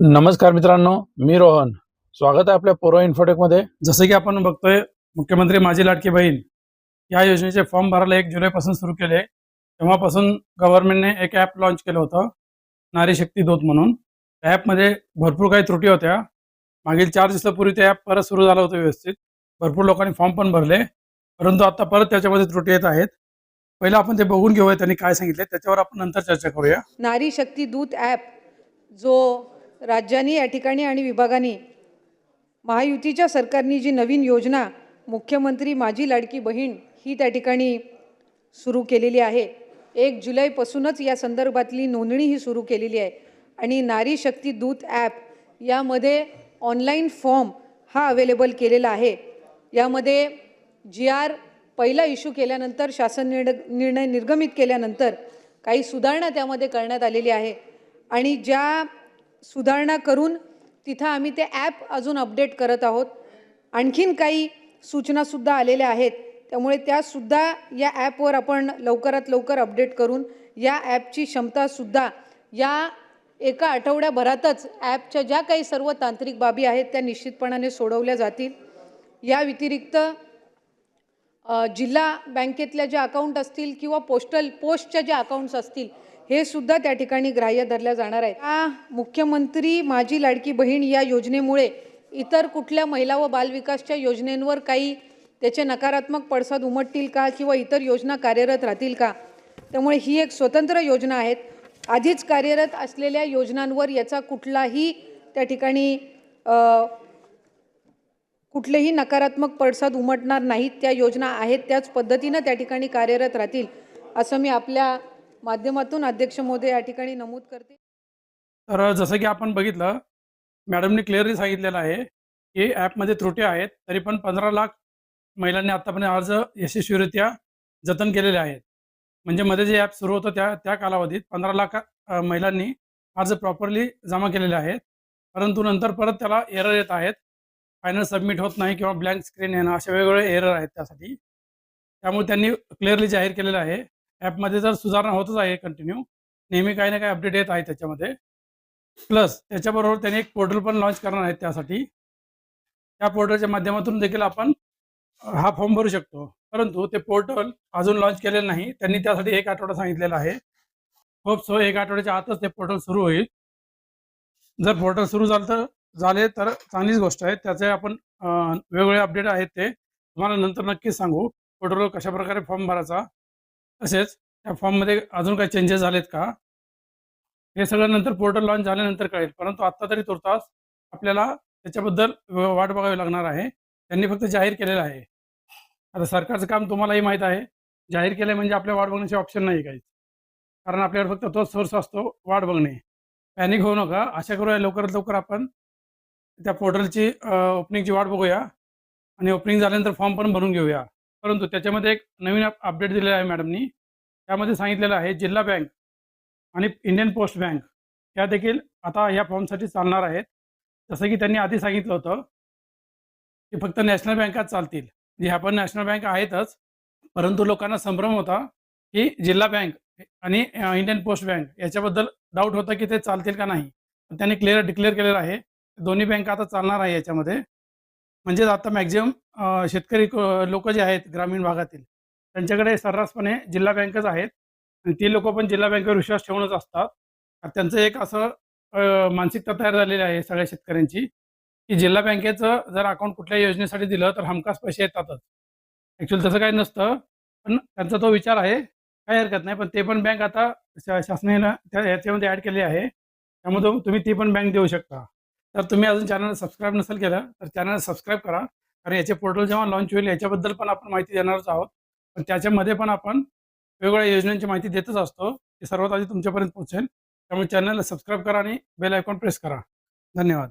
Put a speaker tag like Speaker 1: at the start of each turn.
Speaker 1: नमस्कार मित्रांनो मी रोहन. स्वागत आहे आपल्या पोरो इन्फोटेकमध्ये. जसं की आपण बघतोय मुख्यमंत्री माझी लाडकी बहीण या योजनेचे फॉर्म भरायला एक जुलैपासून सुरू केले. तेव्हापासून गव्हर्नमेंटने एक ॲप लॉन्च केलं होतं नारी शक्ती दूत म्हणून. त्या ॲपमध्ये भरपूर काही त्रुटी होत्या. मागील चार दिवसापूर्वी ते ॲप परत सुरू झालं होतं व्यवस्थित. भरपूर लोकांनी फॉर्म पण भरले. परंतु आता परत त्याच्यामध्ये त्रुटी येत आहेत. पहिलं आपण ते बघून घेऊया त्यांनी काय सांगितले. त्याच्यावर आपण नंतर चर्चा करूया.
Speaker 2: नारी शक्ती दूत ॲप जो राज्यांनी या ठिकाणी आणि विभागांनी महायुतीच्या सरकारनी जी नवीन योजना मुख्यमंत्री माझी लाडकी बहीण ही त्या ठिकाणी सुरू केलेली आहे. एक जुलैपासूनच या संदर्भातली नोंदणी ही सुरू केलेली आहे. आणि नारी शक्ती दूत ॲप यामध्ये ऑनलाईन फॉर्म हा अवेलेबल केलेला आहे. यामध्ये जी आर पहिला इश्यू केल्यानंतर शासन निर् निर्णय निर्गमित केल्यानंतर काही सुधारणा त्यामध्ये करण्यात आलेली आहे. आणि ज्या सुधारणा करून तिथं आम्ही ते ॲप अजून अपडेट करत आहोत. आणखीन काही सूचनासुद्धा आलेल्या आहेत. त्यामुळे त्यासुद्धा या ॲपवर आपण लवकरात लवकर अपडेट करून या ॲपची क्षमतासुद्धा या एका आठवड्याभरातच ॲपच्या ज्या काही सर्व तांत्रिक बाबी आहेत त्या निश्चितपणाने सोडवल्या जातील. या व्यतिरिक्त जिल्हा बँकेतल्या ज्या अकाउंट असतील किंवा पोस्टल पोस्टच्या ज्या अकाउंट्स असतील हे सुद्धा त्या ठिकाणी ग्राह्य धरल्या जाणार आहेत. या मुख्यमंत्री माझी लाडकी बहीण या योजनेमुळे इतर कुठल्या महिला व बालविकासच्या योजनेंवर काही त्याचे नकारात्मक पडसाद उमटतील का किंवा इतर योजना कार्यरत राहतील का? त्यामुळे ही एक स्वतंत्र योजना आहेत. आधीच कार्यरत असलेल्या योजनांवर याचा कुठलाही त्या ठिकाणी कुठलेही नकारात्मक पडसाद उमटणार नाहीत. त्या योजना आहेत त्याच पद्धतीनं त्या ठिकाणी कार्यरत राहतील असं मी आपल्या माध्यमातून अध्यक्ष मोदी या ठिकाणी नमूद करते
Speaker 1: तर जसं की आपण बघितलं मॅडमने क्लिअरली सांगितलेलं आहे की ॲपमध्ये त्रुटी आहेत तरी पण पंधरा लाख महिलांनी आत्तापर्यंत अर्ज यशस्वीरित्या जतन केलेले आहेत. म्हणजे मध्ये जे ॲप सुरू होतं त्या त्या कालावधीत पंधरा लाख महिलांनी अर्ज प्रॉपरली जमा केलेले आहेत. परंतु नंतर परत त्याला एरर येत आहेत. फायनल सबमिट होत नाही किंवा ब्लँक स्क्रीन येणं असे वेगवेगळे एरर आहेत त्यासाठी. त्यामुळे त्यांनी क्लिअरली जाहीर केलेलं आहे. ॲपमध्ये जर सुधारणा होतच आहे कंटिन्यू नेहमी काही ना काही अपडेट येत आहे त्याच्यामध्ये. प्लस त्याच्याबरोबर त्यांनी एक पोर्टल पण लॉन्च करणार आहेत त्यासाठी. त्या पोर्टलच्या माध्यमातून देखील आपण हा फॉर्म भरू शकतो. परंतु ते पोर्टल अजून लॉन्च केलेलं नाही. त्यांनी त्यासाठी एक आठवडा सांगितलेला आहे. होप सो एक आठवड्याच्या आतच ते पोर्टल सुरू होईल. जर पोर्टल सुरू झालं तर झाले तर चांगलीच गोष्ट आहे. त्याचे आपण वेगवेगळे अपडेट आहेत ते. तुम्हाला नंतर नक्कीच सांगू. पोर्टलवर कशा प्रकारे फॉर्म भरायचा तसेच त्या फॉर्ममध्ये अजून काही चेंजेस झालेत का? हे सगळं नंतर पोर्टल लॉन्च झाल्यानंतर कळेल. परंतु आत्ता तरी तुर्तास आपल्याला त्याच्याबद्दल वाट बघावी लागणार आहे. त्यांनी फक्त जाहीर केलेलं आहे. आता सरकारचं काम तुम्हालाही माहीत आहे. जाहीर केलं म्हणजे आपल्या वाट बघण्याचे ऑप्शन नाही काहीच. कारण आपल्याकडे फक्त तोच सोर्स असतो वाट बघणे. पॅनिक होऊ नका. आशा करूया लवकरात लवकर आपण त्या पोर्टलची ओपनिंगची वाट बघूया. आणि ओपनिंग झाल्यानंतर फॉर्म पण भरून घेऊया. परंतु त्याच्यामध्ये एक नवीन अपडेट दिलेला आहे मॅडमनी त्यामध्ये सांगितलेलं आहे जिल्हा बँक आणि इंडियन पोस्ट बँक या देखील आता या फॉर्मसाठी चालणार आहेत. जसं की त्यांनी आधी सांगितलं होतं की फक्त नॅशनल बँकाच चालतील. जे ह्या पण नॅशनल बँक आहेतच परंतु लोकांना संभ्रम होता की जिल्हा बँक आणि इंडियन पोस्ट बँक याच्याबद्दल डाऊट होता की ते चालतील का नाही. पण त्यांनी क्लिअर डिक्लेअर केलेलं आहे. दोन्ही बँक आता चालणार आहे याच्यामध्ये. म्हणजेच आता मॅक्झिमम शेतकरी लोक जे आहेत ग्रामीण भागातील त्यांच्याकडे सर्रासपणे जिल्हा बँकच आहेत. आणि ती लोक पण जिल्हा बँकेवर विश्वास ठेवूनच असतात. त्यांचं एक असं मानसिकता तयार झालेली आहे सगळ्या शेतकऱ्यांची की जिल्हा बँकेचं जर अकाउंट कुठल्या योजनेसाठी दिलं तर हमखास पैसे येतातच. ॲक्च्युअली तसं काही नसतं पण त्यांचा तो विचार आहे काही हरकत नाही पण ते पण बँक आता शा शासनाने त्या याच्यामध्ये ॲड केली आहे. त्यामुळे तुम्ही ती पण बँक देऊ शकता. तर तुम्ही अजून चॅनल सबस्क्राईब नसेल केलं तर चॅनल सबस्क्राईब करा. कारण याचे पोर्टल जेव्हा लॉन्च होईल याच्याबद्दल पण आपण माहिती देणारच आहोत. पण त्याच्यामध्ये पण आपण वेगवेगळ्या योजनांची माहिती देतच असतो. ते सर्वात आधी तुमच्यापर्यंत पोहोचेल. त्यामुळे चॅनलला सबस्क्राईब करा आणि बेल आयकॉन प्रेस करा. धन्यवाद.